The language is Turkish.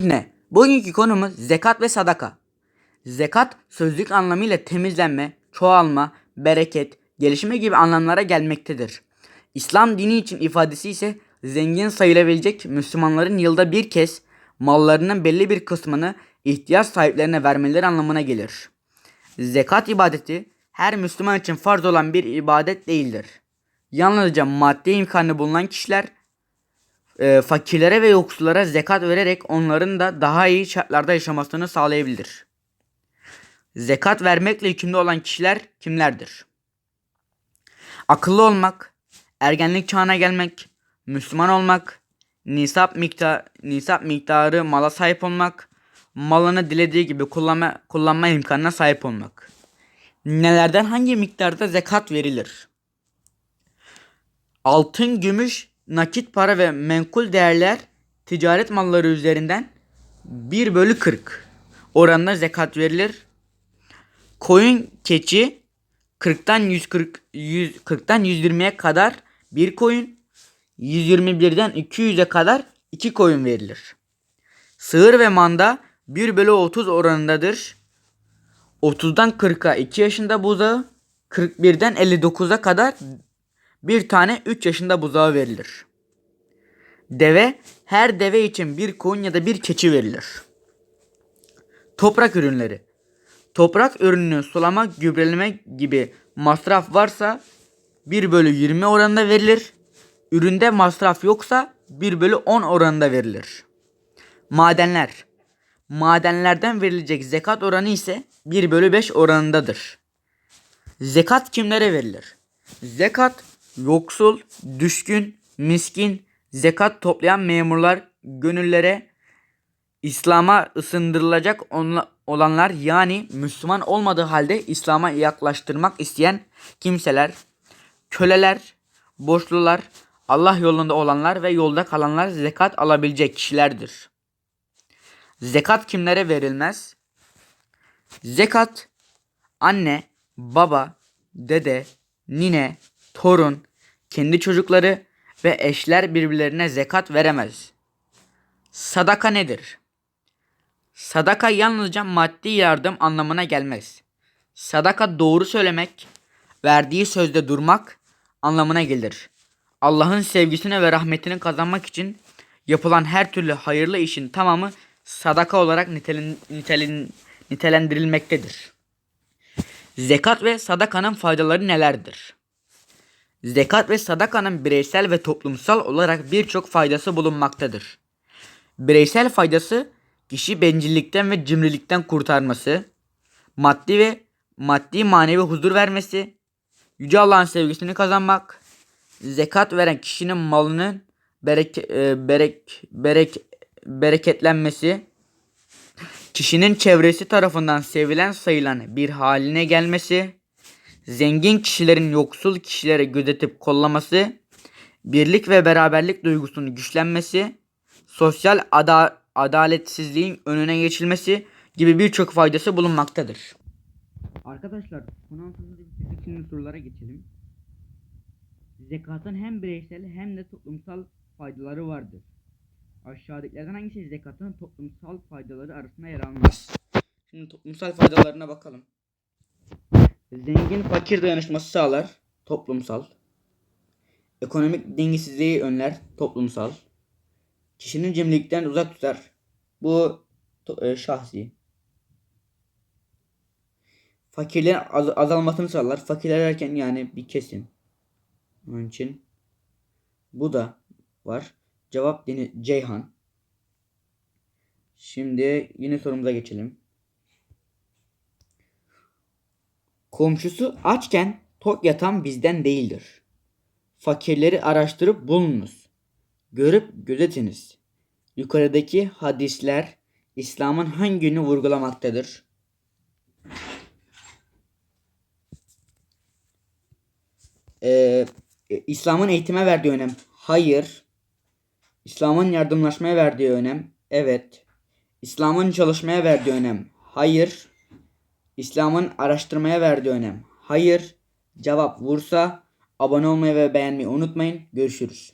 Ne? Bugünkü konumuz zekat ve sadaka. Zekat sözlük anlamıyla temizlenme, çoğalma, bereket, gelişme gibi anlamlara gelmektedir. İslam dini için ifadesi ise zengin sayılabilecek Müslümanların yılda bir kez mallarının belli bir kısmını ihtiyaç sahiplerine vermeleri anlamına gelir. Zekat ibadeti her Müslüman için farz olan bir ibadet değildir. Yalnızca maddi imkanı bulunan kişiler e, fakirlere ve yoksullara zekat vererek onların da daha iyi şartlarda yaşamasını sağlayabilir. Zekat vermekle yükümlü olan kişiler kimlerdir? Akıllı olmak, ergenlik çağına gelmek, Müslüman olmak, nisap miktar nisap miktarı mala sahip olmak, malını dilediği gibi kullanma kullanma imkanına sahip olmak. Nelerden hangi miktarda zekat verilir? Altın, gümüş, nakit para ve menkul değerler ticaret malları üzerinden 1 bölü 40 oranında zekat verilir. Koyun, keçi 40'tan 140 100, 40'tan 120'ye kadar bir koyun, 121'den 200'e kadar iki koyun verilir. Sığır ve manda 1 bölü 30 oranındadır. 30'dan 40'a 2 yaşında buzağı, 41'den 59'a kadar bir tane 3 yaşında buzağı verilir. Deve her deve için bir koyun ya da bir keçi verilir. Toprak ürünleri. Toprak ürününü sulama, gübreleme gibi masraf varsa 1 bölü 20 oranında verilir. Üründe masraf yoksa 1 bölü 10 oranında verilir. Madenler. Madenlerden verilecek zekat oranı ise 1 bölü 5 oranındadır. Zekat kimlere verilir? Zekat yoksul, düşkün, miskin, zekat toplayan memurlar, gönüllere, İslam'a ısındırılacak olanlar yani Müslüman olmadığı halde İslam'a yaklaştırmak isteyen kimseler, köleler, borçlular, Allah yolunda olanlar ve yolda kalanlar zekat alabilecek kişilerdir. Zekat kimlere verilmez? Zekat anne, baba, dede, nine, torun, kendi çocukları ve eşler birbirlerine zekat veremez. Sadaka nedir? Sadaka yalnızca maddi yardım anlamına gelmez. Sadaka doğru söylemek, verdiği sözde durmak anlamına gelir. Allah'ın sevgisini ve rahmetini kazanmak için yapılan her türlü hayırlı işin tamamı sadaka olarak nitelin, nitelin, nitelendirilmektedir. Zekat ve sadakanın faydaları nelerdir? Zekat ve sadakanın bireysel ve toplumsal olarak birçok faydası bulunmaktadır. Bireysel faydası kişi bencillikten ve cimrilikten kurtarması, maddi ve maddi manevi huzur vermesi, yüce Allah'ın sevgisini kazanmak, zekat veren kişinin malının berek, e, berek, berek, bereketlenmesi, kişinin çevresi tarafından sevilen sayılan bir haline gelmesi, zengin kişilerin yoksul kişilere gözetip kollaması, birlik ve beraberlik duygusunun güçlenmesi, sosyal ada adaletsizliğin önüne geçilmesi gibi birçok faydası bulunmaktadır. Arkadaşlar, 16. bitirdik şimdi sorulara geçelim. Zekatın hem bireysel hem de toplumsal faydaları vardır. Aşağıdakilerden hangisi zekatın toplumsal faydaları arasında yer almaz? Şimdi toplumsal faydalarına bakalım. Zengin fakir dayanışması sağlar. Toplumsal. Ekonomik dengesizliği önler. Toplumsal. Kişinin cimrilikten uzak tutar. Bu e, şahsi. Fakirlerin az- azalmasını sağlar. Fakirler derken yani bir kesim. Onun için bu da var. Cevap Ceyhan. Şimdi yine sorumuza geçelim. Komşusu açken tok yatan bizden değildir. Fakirleri araştırıp bulunuz. Görüp gözetiniz. Yukarıdaki hadisler İslam'ın hangi yönünü vurgulamaktadır? Ee, İslam'ın eğitime verdiği önem. Hayır. İslam'ın yardımlaşmaya verdiği önem. Evet. İslam'ın çalışmaya verdiği önem. Hayır. İslam'ın araştırmaya verdiği önem. Hayır. Cevap Bursa. Abone olmayı ve beğenmeyi unutmayın. Görüşürüz.